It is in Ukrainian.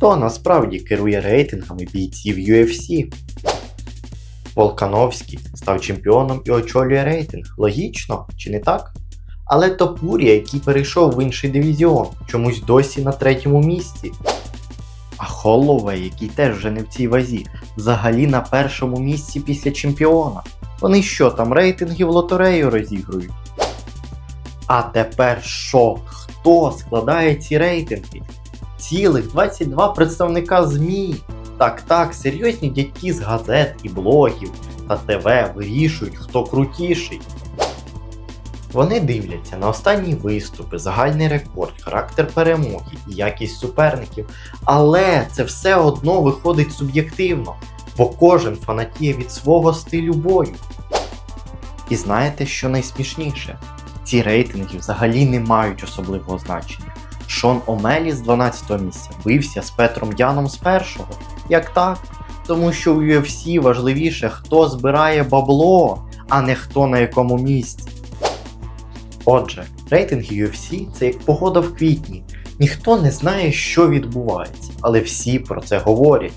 Хто насправді керує рейтингами бійців UFC? Волкановський став чемпіоном і очолює рейтинг. Логічно, чи не так? Але Топурія, який перейшов в інший дивізіон, чомусь досі на третьому місці. А Холлоуей, який теж вже не в цій вазі, взагалі на першому місці після чемпіона. Вони що там рейтинги в лотерею розігрують? А тепер шок. Хто складає ці рейтинги? Цілих 22 представника ЗМІ. Так, так, серйозні дядьки з газет і блогів та ТВ вирішують, хто крутіший. Вони дивляться на останні виступи, загальний рекорд, характер перемоги і якість суперників. Але це все одно виходить суб'єктивно, бо кожен фанатіє від свого стилю бою. І знаєте, що найсмішніше? Ці рейтинги взагалі не мають особливого значення. Шон Омелі з 12-го місця бився з Петром Яном з першого. Як так? Тому що у UFC важливіше, хто збирає бабло, а не хто на якому місці. Отже, рейтинг UFC це як погода в квітні. Ніхто не знає, що відбувається, але всі про це говорять.